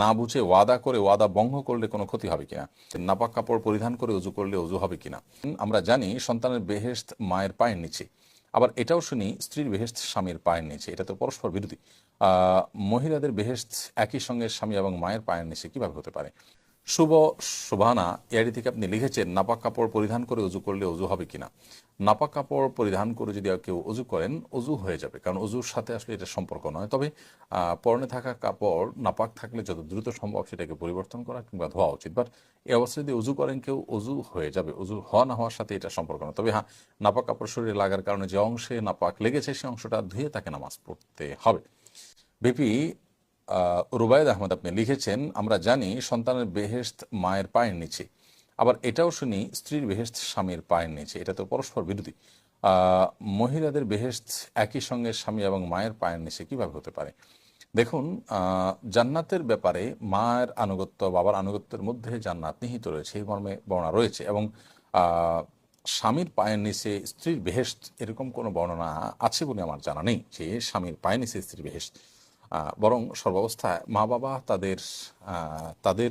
না বুঝে ওয়াদা করে, ওয়াদা বঙ্গ করলে কোনো ক্ষতি হবে কিনা? নাপাক কাপড় পরিধান করে উজু করলে উজু হবে কিনা? আমরা জানি সন্তানের বেহেস্ত মায়ের পায়ের নিচে। আবার এটাও শুনি স্ত্রীর বেহেস্ত স্বামীর পায়ের নিচে। এটা তো পরস্পর বিরোধী। মহিলাদের বেহেস্ত একই সঙ্গে স্বামী এবং মায়ের পায়ের নিচে কীভাবে হতে পারে? শুভ শোভানা এআইডি থেকে আপনি লিখেছেন, নাপাক কাপড় পরিধান করে উজু করলে উজু হবে কিনা? নাপাক কাপড় পরিধান করে যদি কেউ উজু করেন, উজু হয়ে যাবে। কারণ উজুর সাথে আসলে এটা সম্পর্ক নয়। তবে পরনে থাকা কাপড়, নাপাক থাকলে যত দ্রুত সম্ভব সেটাকে পরিবর্তন করা কিংবা ধোয়া উচিত। বাট এ অবস্থায় যদি উজু করেন, কেউ উজু হয়ে যাবে। উজু হওয়া, না হওয়ার সাথে এটা সম্পর্ক নয়। তবে হ্যাঁ নাপাক কাপড় শরীরে লাগার কারণে যে অংশে নাপাক লেগেছে সেই অংশটা ধুয়ে তাকে নামাজ পড়তে হবে। বিপি রুবায়েদ আহমদ আপনি লিখেছেন, আমরা জানি সন্তানের বেহেস্ত মায়ের পায়ের নিচে, আবার এটাও শুনি স্ত্রীর বেহেস্ত স্বামীর পায়ের নিচে। এটা তো পরস্পর বিরোধী। মহিলাদের বেহেস্ত একই সঙ্গে স্বামী এবং মায়ের পায়ের নিচে কীভাবে হতে পারে? দেখুন জান্নাতের ব্যাপারে মায়ের আনুগত্য, বাবার আনুগত্যের মধ্যে জান্নাত নিহিত রয়েছে, এই মর্মে বর্ণনা রয়েছে এবং স্বামীর পায়ের নিচে স্ত্রীর বেহেস্ত এরকম কোনো বর্ণনা আছে বলে আমার জানা নেই যে স্বামীর পায়ের নিচে স্ত্রীর বেহেস্ত বরং সর্বাবস্থায় মা বাবা তাদের তাদের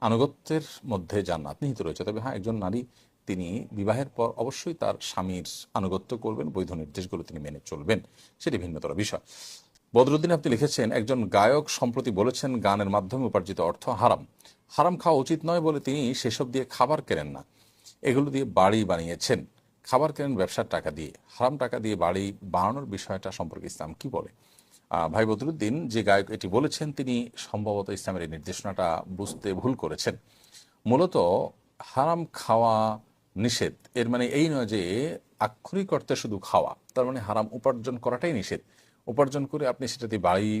আনুগত্যের মধ্যে জান্নাত নিহিত রয়েছে। তবে হ্যাঁ একজন নারী তিনি বিবাহের পর অবশ্যই তার স্বামীর আনুগত্য করবেন, বৈধ নির্দেশগুলো তিনি মেনে চলবেন। সেটি ভিন্নতর বিষয়। বদরুদ্দিন আপনি লিখেছেন, একজন গায়ক সম্প্রতি বলেছেন, গানের মাধ্যমে উপার্জিত অর্থ হারাম। হারাম খাওয়া উচিত নয় বলে তিনি সেসব দিয়ে খাবার কেনেন না। এগুলো দিয়ে বাড়ি বানিয়েছেন। খাবার কেনেন ব্যবসার টাকা দিয়ে। হারাম টাকা দিয়ে বাড়ি বানানোর বিষয়টা সম্পর্কে ইসলাম কি বলে? ভাই বদরুদ্দিন যে গায়ক এটি বলেছেন, তিনি সম্ভবত ইসলামের এই নির্দেশনাটা বুঝতে ভুল করেছেন। মূলত হারাম খাওয়া নিষেধ, এর মানে এই নয় যে আক্ষরিক অর্থে শুধু খাওয়া, তার মানে হারাম উপার্জন করাটাই নিষেধ। উপার্জন করে আপনি সেটা দিয়ে বাড়ি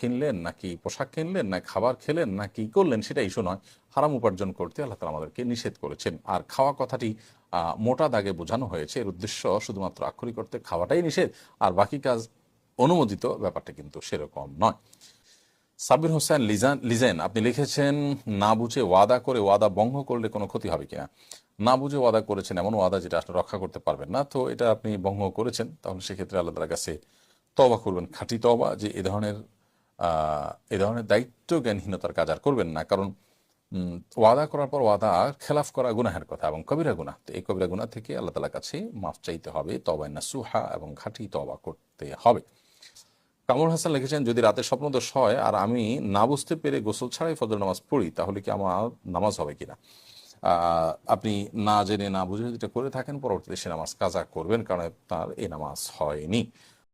কিনলেন, নাকি পোশাক কিনলেন না খাবার খেলেন না কি করলেন, সেটা ইস্যু নয়। হারাম উপার্জন করতে আল্লাহ তালা আমাদেরকে নিষেধ করেছেন। আর খাওয়া কথাটি মোটা দাগে বোঝানো হয়েছে। এর উদ্দেশ্য শুধুমাত্র আক্ষরিক অর্থে খাওয়াটাই নিষেধ। আর বাকি কাজ অনুমোদিত ব্যাপারটা কিন্তু সেরকম নয়। সাবির হোসেন, লিজান, লিজেন, আপনি লিখেছেন, না বুঝে ওয়াদা করে ওয়াদা ভঙ্গ করলে কোনো ক্ষতি হবে কিনা? না বুঝে ওয়াদা করেছেন এমন ওয়াদা যেটা আসলে রক্ষা করতে পারবেন না। তো এটা আপনি ভঙ্গ করেছেন, তাহলে সেক্ষেত্রে আল্লাহ কাছে তবা করবেন, খাঁটি তবা যে এ ধরনের এ ধরনের দায়িত্ব জ্ঞানহীনতার কাজ আর করবেন না। কারণ ওয়াদা করার পর ওয়াদা খেলাফ করা গুনাহের কথা এবং কবিরা গুনাহ। তো এই কবিরা গুনা থেকে আল্লাহ তালার কাছে মাফ চাইতে হবে তবায় না সুহা এবং খাঁটি তবা করতে হবে। কামরুল হাসান লিখেছেন, যদি রাতে স্বপ্নদোষ হয় আর আমি না বুঝতে পেরে গোসল ছাড়াই ফজর নামাজ পড়ি, তাহলে কি আমার নামাজ হবে কিনা? আপনি না জেনে না বুঝে যদি করে থাকেন, পরবর্তীতে সে নামাজ কাজা করবেন, কারণ তার এ নামাজ হয়নি।